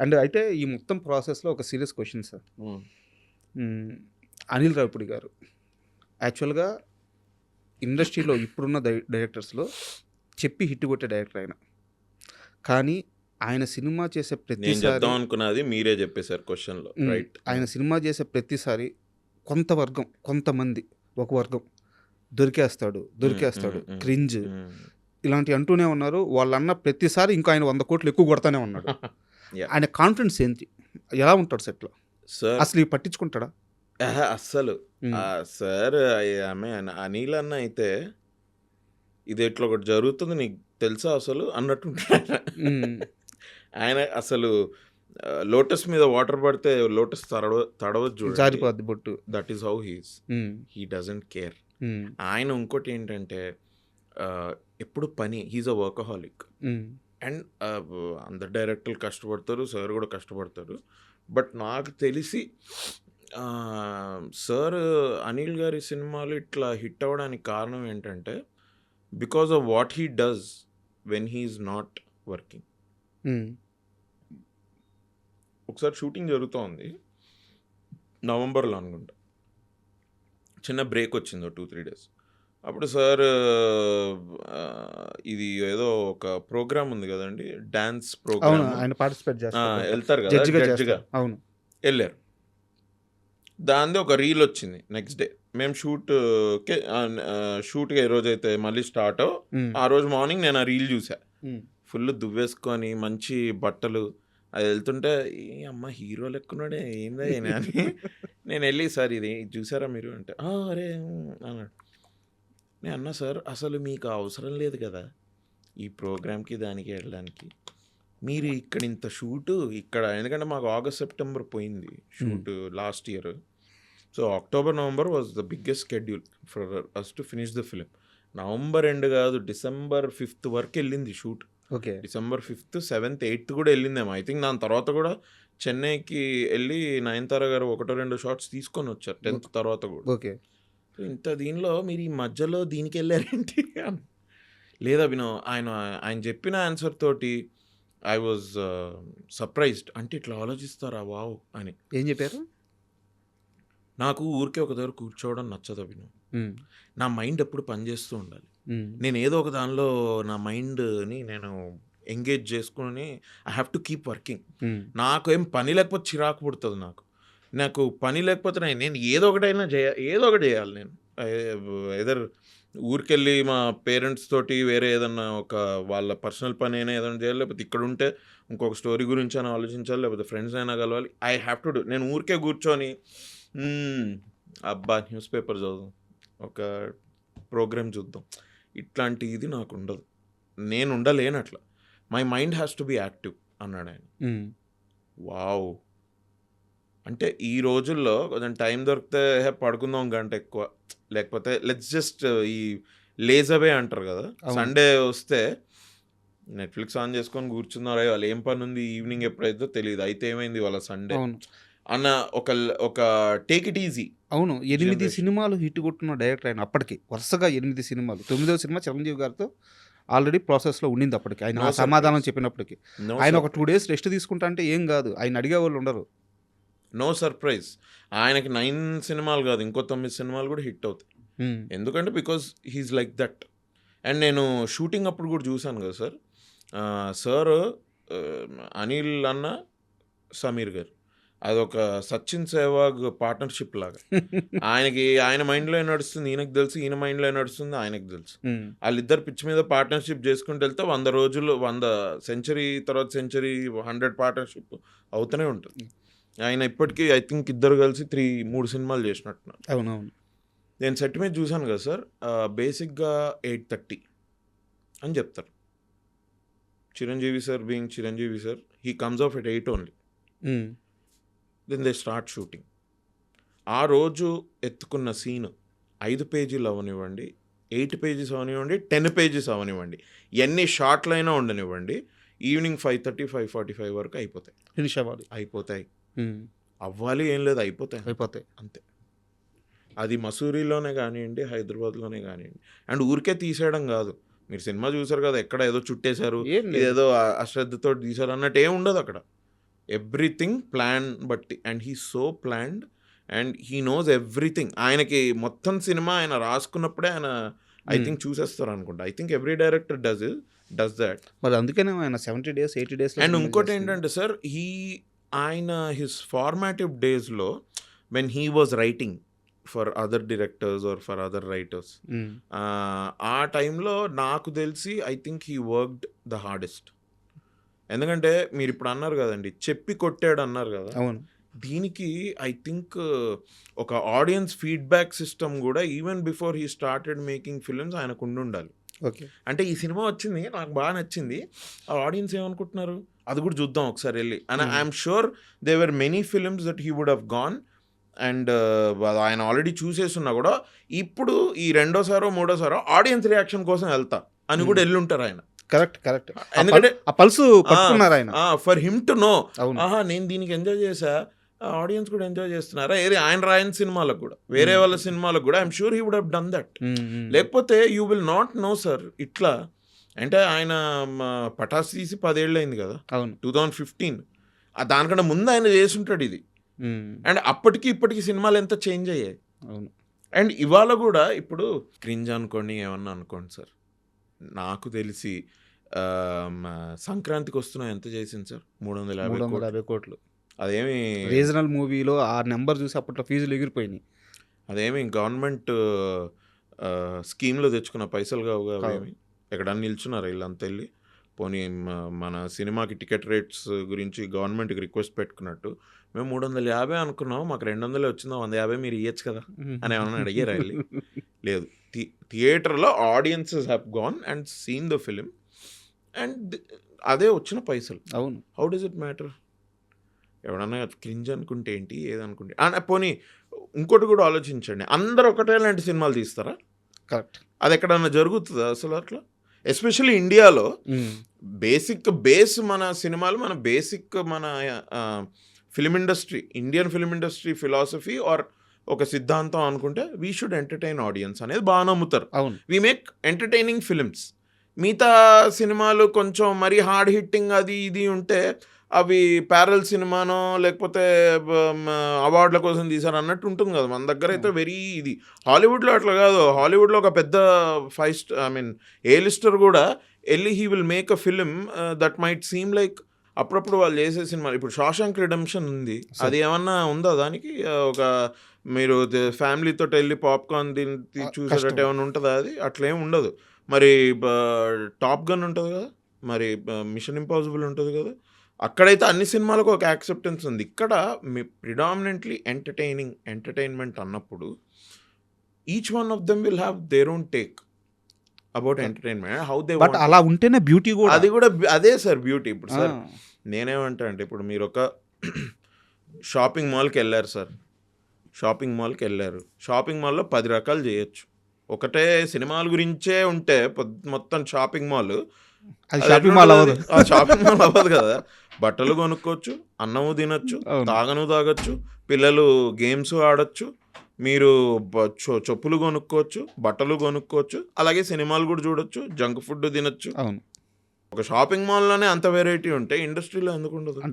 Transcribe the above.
And అయితే ఈ మొత్తం ప్రాసెస్లో ఒక serious question sir. Anil Ravipudi గారు యాక్చువల్గా ఇండస్ట్రీలో ఇప్పుడున్న డై- డైరెక్టర్స్లో చెప్పి హిట్ కొట్టే డైరెక్టర్ ఆయన కానీ ఆయన సినిమా చేసే ప్రతిసారి అనుకున్నది మీరే చెప్పేశారు క్వశ్చన్లో మ్మ్. రైట్ ఆయన సినిమా చేసే ప్రతిసారి కొంత వర్గం కొంతమంది ఒక వర్గం దొరికేస్తాడు దొరికేస్తాడు. క్రింజ్ ఇలాంటి అంటూనే ఉన్నారు వాళ్ళు అన్న ప్రతిసారి ఇంకా ఆయన వంద కోట్లు ఎక్కువ కొడతానే ఉన్నాడు. ఆయన కాన్ఫిడెన్స్ ఏంటి? ఎలా ఉంటాడు సెట్లో సార్ అసలు ఇవి పట్టించుకుంటాడా? అస్సలు. సార్ అయ్య- ఆమె అన- అనిల్ అన్న అయితే ఇది ఇట్లా ఒకటి జరుగుతుంది నీకు తెలుసా అసలు? అన్నట్టు మ్మ్. ఆయన అసలు లోటస్ మీద వాటర్ పడితే లోటస్ తడవ తడవద్దు జారిపోద్ది బొట్టు. That is how he's. He doesn't care. ఆయన ఇంకోటి ఏంటంటే ఎప్పుడు పని హీజ్ అ వర్కహాలిక్. అండ్ అందరు డైరెక్టర్లు కష్టపడతారు సార్ కూడా కష్టపడతారు. బట్ నాకు తెలిసి సార్ అనిల్ గారి సినిమాలు ఇట్లా హిట్ అవ్వడానికి కారణం ఏంటంటే because of what he does when he is not working. ఒకసారి షూటింగ్ జరుగుతోంది నవంబర్లో అనుకుంటా. చిన్న బ్రేక్ వచ్చింది టూ త్రీ డేస్. అప్పుడు సార్ ఆ, ఇది ఏదో ఒక ప్రోగ్రామ్ ఉంది కదండి డాన్స్ అవును ప్రోగ్రామ్. ఆయన పార్టిసిపేట్ చేస్తారు జడ్జిగా జడ్జిగా. చేస్తారు. అవును. వెళ్ళారు. దాంది ఒక రీల్ వచ్చింది నెక్స్ట్ డే. మేము షూట్ షూట్గా ఏ రోజైతే మళ్ళీ స్టార్ట్ మ్మ్. ఆ రోజు మార్నింగ్ నేను ఆ రీల్ చూసా. ఫుల్ దువ్వేసుకొని మంచి బట్టలు. అది వెళ్తుంటే ఏ అమ్మ హీరో లెక్కున్నాడే ఏందా ఈయన? అని. నేను వెళ్ళి సార్ ఇది ఇది చూసారా మీరు? అంటే "ఆ, అరే ఉమ్," అన్నాడు. నేను అన్నా సార్ అసలు మీకు అవసరం లేదు కదా ఈ ప్రోగ్రామ్కి దానికి వెళ్ళడానికి. మీరు ఇక్కడ ఇంత షూటు ఇక్కడ ఎందుకంటే మాకు ఆగస్ట్ సెప్టెంబర్ పోయింది shoot last year. So October November was the biggest schedule for us to finish the film November end కాదు డిసెంబర్ ఫిఫ్త్ వరకు వెళ్ళింది shoot. Okay. December fifth seventh eighth కూడా వెళ్ళిందేమో ఐ థింక్ దాని తర్వాత కూడా చెన్నైకి వెళ్ళి నయనతార గారు ఒకటో రెండు షార్ట్స్ తీసుకొని వచ్చారు టెన్త్ తర్వాత కూడా. ఓకే. ఇంత దీనిలో మీరు ఈ మధ్యలో దీనికి వెళ్ళారేంటి అని. లేదా వినో ఆయన ఆయన చెప్పిన ఆన్సర్ తోటి ఐ వాజ్ సర్ప్రైజ్డ్ అంటే ఇట్లా ఆలోచిస్తారా వావ్ అని ఏం చెప్పారు నాకు ఊరికే ఒక దగ్గర కూర్చోవడం నచ్చదు మ్మ్. నా మైండ్ ఎప్పుడు పనిచేస్తూ ఉండాలి. నేను ఏదో ఒక దానిలో నా మైండ్ని నేను ఎంగేజ్ చేసుకుని I have to keep working. నాకు ఏం పని లేకపోతే చిరాకు పుడుతుంది నాకు నాకు పని లేకపోతే నేను నేను ఏదో ఒకటైనా చేయ ఏదో ఒకటి చేయాలి నేను. ఎదర్ ఊరికెళ్ళి మా పేరెంట్స్ తోటి వేరే ఏదన్నా ఒక వాళ్ళ పర్సనల్ పని అయినా ఏదైనా చేయాలి లేకపోతే ఇక్కడ ఉంటే ఇంకొక స్టోరీ గురించి అయినా ఆలోచించాలి లేకపోతే ఫ్రెండ్స్ అయినా కలవాలి. I have to do. నేను ఊరికే కూర్చొని "మ్మ్, అబ్బా న్యూస్ పేపర్ చదువుదాం ఒక ప్రోగ్రామ్ చూద్దాం. ఇట్లాంటి ఇది నాకు ఉండదు. నేను ఉండలేను అట్లా my mind has to be active అన్నాడు ఆయన. వావ్. అంటే ఈ రోజుల్లో కొంచెం టైం దొరికితే "హే, పడుకుందాం గంట ఎక్కువ. లేకపోతే లెట్స్ జస్ట్ ఈ లేజవే అంటారు కదా. సండే వస్తే నెట్ఫ్లిక్స్ ఆన్ చేసుకొని కూర్చున్నారు? వాళ్ళు ఏం పని ఉంది ఈవినింగ్ ఎప్పుడైతే తెలియదు అయితే ఏమైంది వాళ్ళ సండే అన్న ఒక ఒక టేక్ ఇట్ ఈజీ అవును. ఎనిమిది. సినిమాలు హిట్ కొట్టిన డైరెక్టర్ ఆయన అప్పటికి. వరుసగా ఎనిమిది సినిమాలు. తొమ్మిదవ సినిమా చిరంజీవి గారితో ఆల్రెడీ ప్రాసెస్లో ఉండింది అప్పటికి. ఆయన సమాధానం. చెప్పినప్పటికి. ఆయన ఒక టూ డేస్ రెస్ట్ తీసుకుంటా అంటే ఏం కాదు. ఆయన అడిగే వాళ్ళు ఉండరు. No surprise. ఆయనకి నైన్ సినిమాలు కాదు ఇంకో తొమ్మిది సినిమాలు కూడా హిట్ అవుతాయి. మ్మ్. ఎందుకంటే because he's like that. And నేను షూటింగ్ అప్పుడు కూడా చూశాను కదా సార్. సార్ అనిల్ అన్న సమీర్ గారు. అదొక సచిన్ సెహ్వాగ్ పార్ట్నర్షిప్ లాగా. ఆయనకి ఆయన మైండ్లో నడుస్తుంది? ఈయనకు తెలుసు ఈయన మైండ్లో నడుస్తుంది? ఆయనకు తెలుసు. మ్మ్. వాళ్ళిద్దరు పిచ్ మీద పార్ట్నర్షిప్ చేసుకుంటూ వెళ్తే వంద రోజులు వంద సెంచరీ తర్వాత సెంచరీ హండ్రెడ్ పార్ట్నర్షిప్ అవుతూనే ఉంటుంది. ఆయన ఇప్పటికీ ఐ థింక్ ఇద్దరు కలిసి త్రీ మూడు సినిమాలు చేసినట్టున్నారు. అవునవును. నేను సెట్ మీద చూశాను కదా సార్ బేసిక్గా ఎయిట్ థర్టీ అని చెప్తారు. Chiranjeevi sir being Chiranjeevi sir he comes off at eight only. Then they start shooting ఆ రోజు ఎత్తుకున్న సీన్ ఐదు పేజీలు అవనివ్వండి ఎయిట్ పేజెస్ అవనివ్వండి టెన్ పేజెస్ అవనివ్వండి. ఎన్ని షార్ట్లైనా ఉండనివ్వండి evening five thirty five forty five వరకు అయిపోతాయి. ఫినిష్ అవ్వాలి. అయిపోతాయి. అవ్వాలి ఏం లేదు అయిపోతాయి. అయిపోతాయి. అంతే. అది మసూరిలోనే కానివ్వండి హైదరాబాద్లోనే కానివ్వండి. అండ్ ఊరికే తీసేయడం కాదు. మీరు సినిమా చూసారు కదా ఎక్కడ ఏదో చుట్టేశారు ఏదో అశ్రద్ధతో తీశారు అన్నట్టు ఏం ఉండదు అక్కడ. ఎవ్రీథింగ్ ప్లాన్ బట్టి. And he so planned and he knows everything. ఆయనకి మొత్తం సినిమా ఆయన రాసుకున్నప్పుడే ఆయన ఐ. థింక్ చూసేస్తారు అనుకుంటా. I think every director does does that. మరి అందుకనే ఆయన seventy days eighty days and ఇంకోటి ఏంటంటే సార్ హీ ఆయన హిస్ ఫార్మాటివ్ డేస్లో when he was writing for other directors or for other writers ఆ టైంలో నాకు తెలిసి I think he worked the hardest ఎందుకంటే మీరు ఇప్పుడు అన్నారు కదండి చెప్పి కొట్టాడు అన్నారు కదా. అవును. దీనికి ఐ థింక్ ఒక ఆడియన్స్ ఫీడ్బ్యాక్ సిస్టమ్ కూడా even before he started making films ఆయనకు ఉండి ఉండాలి ఓకే. అంటే ఈ సినిమా వచ్చింది నాకు బాగా నచ్చింది. ఆ ఆడియన్స్ ఏమనుకుంటున్నారు? అది కూడా చూద్దాం ఒకసారి వెళ్ళి. And Hmm. I'm sure they were many films that he would have gone and ఆయన ఆల్రెడీ చూసేస్తున్నా కూడా ఇప్పుడు ఈ రెండోసారో మూడోసారో ఆడియన్స్ రియాక్షన్ కోసం వెళ్తా అని కూడా Hmm. వెళ్ళుంటారు ఆయన. కరెక్ట్ కరెక్ట్ ఎందుకంటే ఆ పల్స్ పట్టుకున్నారు ఆయన. ఫర్ హిమ్ టు నో ఆహా నేను దీనికి ఎంజాయ్ చేసా ఆడియన్స్ కూడా ఎంజాయ్ చేస్తున్నారా? ఏది ఆయన రాయని సినిమాలకు కూడా. వేరే వాళ్ళ సినిమాలకు కూడా. I'm sure he would have done that. లేకపోతే you will not know sir ఇట్లా అంటే ఆయన పటాస్ తీసి పదేళ్ళు అయింది కదా. అవును. Two thousand fifteen. దానికన్నా ముందు ఆయన చేసుంటాడు ఇది. అండ్ అప్పటికి ఇప్పటికి సినిమాలు ఎంత చేంజ్ అయ్యాయి. అవును. అండ్ ఇవాళ కూడా ఇప్పుడు క్రింజ్ అనుకోండి ఏమన్నా అనుకోండి సార్. నాకు తెలిసి సంక్రాంతికి వస్తున్నా ఎంత చేసింది సార్? మూడు వందల యాభై మూడు వందల. యాభై కోట్లు. అదేమి రీజనల్ మూవీలో ఆ నెంబర్ చూసి అప్పట్లో ఫీజులు ఎగిరిపోయినాయి. అదేమి గవర్నమెంట్ స్కీమ్లో తెచ్చుకున్న పైసలు కావు కావు. ఎక్కడన్నా నిల్చున్నారు వీళ్ళంతా వెళ్ళి? పోనీ మన సినిమాకి టికెట్ రేట్స్ గురించి గవర్నమెంట్కి రిక్వెస్ట్ పెట్టుకున్నట్టు మేము మూడు వందల యాభై అనుకున్నాం మాకు రెండు వందలే వచ్చిందో వంద యాభై మీరు ఇవ్వచ్చు కదా అని ఏమన్నా అడిగారా వెళ్ళి? లేదు. థియేటర్లో audiences have gone and seen the film and అదే వచ్చిన పైసలు. అవును. How does it matter? ఎవడన్నా క్రింజ్ అనుకుంటే ఏంటి ఏదనుకుంటే పోనీ ఇంకోటి కూడా ఆలోచించండి. అందరు ఒకటే లాంటి సినిమాలు తీస్తారా? కరెక్ట్. అది ఎక్కడన్నా జరుగుతుందా అసలు అట్లా? ఎస్పెషల్లీ ఇండియాలో బేసిక్ బేస్ మన సినిమాలు మన బేసిక్ మన film industry Indian film industry philosophy or ఒక సిద్ధాంతం అనుకుంటే వీ షుడ్ ఎంటర్టైన్ ఆడియన్స్ అనేది బాగా నమ్ముతారు. అవును. వి మేక్ ఎంటర్టైనింగ్ ఫిలిమ్స్ మిగతా సినిమాలు కొంచెం మరీ హార్డ్ హిట్టింగ్ అది ఇది ఉంటే అవి ప్యారల్ సినిమానో లేకపోతే అవార్డుల కోసం తీసారు అన్నట్టు ఉంటుంది కదా. మన దగ్గర అయితే వెరీ ఇది. హాలీవుడ్లో అట్లా కాదు. హాలీవుడ్లో ఒక పెద్ద five star I mean A lister కూడా వెళ్ళి he will make a film that might seem like అప్పుడప్పుడు వాళ్ళు చేసే సినిమాలు. ఇప్పుడు షాషాంక్ రిడమ్షన్ ఉంది. అది ఏమన్నా ఉందా దానికి? ఒక మీరు ఫ్యామిలీతో వెళ్ళి పాప్కార్న్ తిని చూసేటట్టు. ఏమైనా ఉంటుందా అది? అట్లేం ఉండదు. మరి టాప్ గన్ ఉంటుంది కదా? మరి మిషన్ ఇంపాసిబుల్ ఉంటుంది కదా? అక్కడైతే అన్ని సినిమాలకు ఒక యాక్సెప్టెన్స్ ఉంది. ఇక్కడ మీ ప్రిడామినెంట్లీ ఎంటర్టైనింగ్ ఎంటర్టైన్మెంట్ అన్నప్పుడు each one of them will have their own take about entertainment how they but అలా ఉంటేనే బ్యూటీ కూడా. అది కూడా అదే సార్ బ్యూటీ ఇప్పుడు సార్ నేనేమంటా అంటే ఇప్పుడు మీరు ఒక షాపింగ్ మాల్కి వెళ్ళారు సార్ షాపింగ్ మాల్కి వెళ్ళారు. షాపింగ్ మాల్లో పది రకాలు చేయొచ్చు. ఒకటే సినిమాల గురించే ఉంటే మొత్తం షాపింగ్ మాల్ అది షాపింగ్ మాల్ అవ్వదు. ఆ షాపింగ్ మాల్ అవ్వదు కదా. బట్టలు కొనుక్కోవచ్చు అన్నము తినొచ్చు. తాగను తాగొచ్చు పిల్లలు గేమ్స్ ఆడొచ్చు మీరు చెప్పులు కొనుక్కోవచ్చు బట్టలు కొనుక్కోవచ్చు అలాగే సినిమాలు కూడా చూడొచ్చు జంక్ ఫుడ్ తినొచ్చు. అవును. ఒక షాపింగ్ మాల్లోనే అంత వెరైటీ ఉంటే ఇండస్ట్రీలో ఎందుకు ఉండదు?